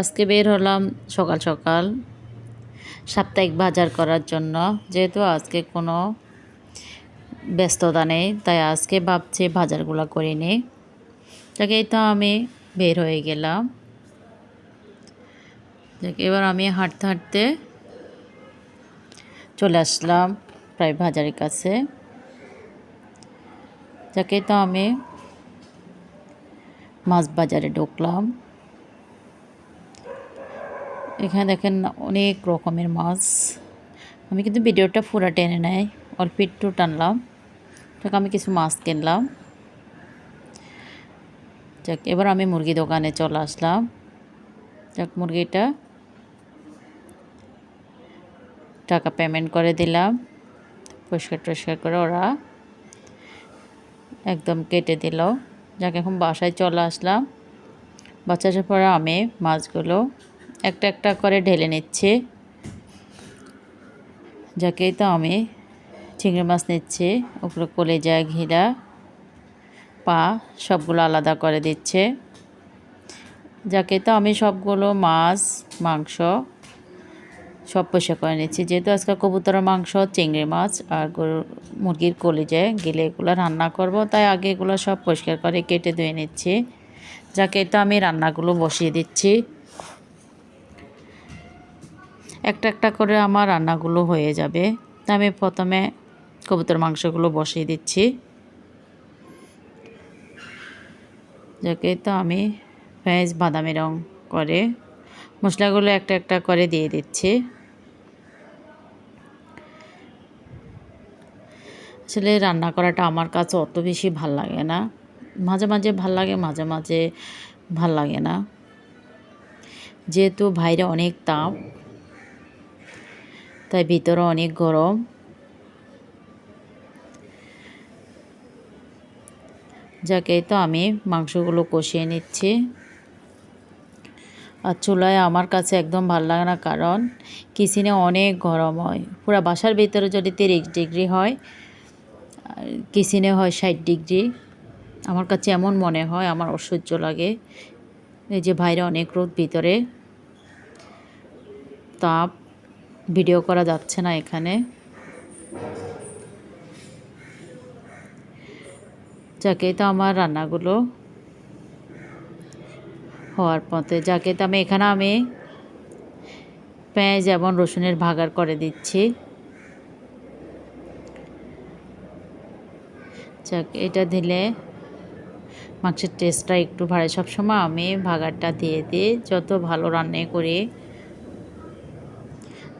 আজকে বের হলাম সকাল সকাল সাপ্তাহিক বাজার করার জন্য। যেহেতু আজকে কোনো ব্যস্ততা নেই, তাই আজকে ভাবছি বাজারগুলো করে নিই। তাকে তো আমি বের হয়ে গেলাম। এবার আমি হাঁটতে হাঁটতে চলে আসলাম প্রায় বাজারের কাছে। যাকে তো আমি মাছ বাজারে ঢুকলাম। এখানে দেখেন অনেক রকমের মাছ। আমি কিন্তু ভিডিওটা পুরো টেনে নেয় অল্প একটু টানলাম। যাক, আমি কিছু মাছ কিনলাম। যাক, এবার আমি মুরগি দোকানে চলে আসলাম। যাক, মুরগিটা টাকা পেমেন্ট করে দিলাম। পরিষ্কার টরিষ্কার করে ওরা একদম কেটে দিল। যাক, এখন বাসায় চলে আসলাম। বাচ্চা আসার পরে আমি মাছগুলো একটা একটা করে ঢেলে নিচ্ছে। যাকেই তো আমি চিংড়ি মাছ নিচ্ছি ওগুলো কলেজা, ঘিরা, পা সবগুলো আলাদা করে দিচ্ছে। যাকে তো আমি সবগুলো মাছ, মাংস সব পয়সা করে নিচ্ছি। যেহেতু আজকে কবুতরের মাংস, চিংড়ি মাছ আর গরুর মুরগির কলিজায় গেলে এগুলো রান্না করব, তাই আগে এগুলো সব পরিষ্কার করে কেটে ধুয়ে নিচ্ছি। যাকে তো আমি রান্নাগুলো বসিয়ে দিচ্ছি। একটা একটা করে আমার রান্নাগুলো হয়ে যাবে। আমি প্রথমে কবুতর মাংসগুলো বসিয়ে দিচ্ছি। যাকে তো আমি পেঁয়াজ, বাদামি রং করে মশলাগুলো একটা একটা করে দিয়ে দিচ্ছি। আসলে রান্না করাটা আমার কাছে অত বেশি ভালো লাগে না। মাঝে মাঝে ভালো লাগে, মাঝে মাঝে ভালো লাগে না। যেহেতু বাইরে অনেক তাপ তাই ভিতরে অনেক গরম। যাকে তো আমি মাংসগুলো কষিয়ে নিচ্ছি। আর চুলায় আমার কাছে একদম ভালো লাগে না, কারণ কিচেনে অনেক গরম হয়। পুরো বাসার ভিতরে যদি তিরিশ ডিগ্রি হয় কিচেনে হয় ষাট ডিগ্রি, আমার কাছে এমন মনে হয়, আমার অসহ্য লাগে। এই যে বাইরে অনেক রোদ ভিতরে। তাপ ভিডিও করা যাচ্ছে না এখানে। যাকে তো আমার রান্নাগুলো হওয়ার পথে। যাকে তো আমি এখানে আমি পেঁয়াজ এবং রসুনের ভাগার করে দিচ্ছি। যাক, এটা দিলে মাংসের টেস্টটা একটু বাড়ে। সবসময় আমি ভাগারটা দিয়ে দিই, যত ভালো রান্না করি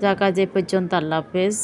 যাক কাজ এ পর্যন্ত আল্লাহ হাফেজ।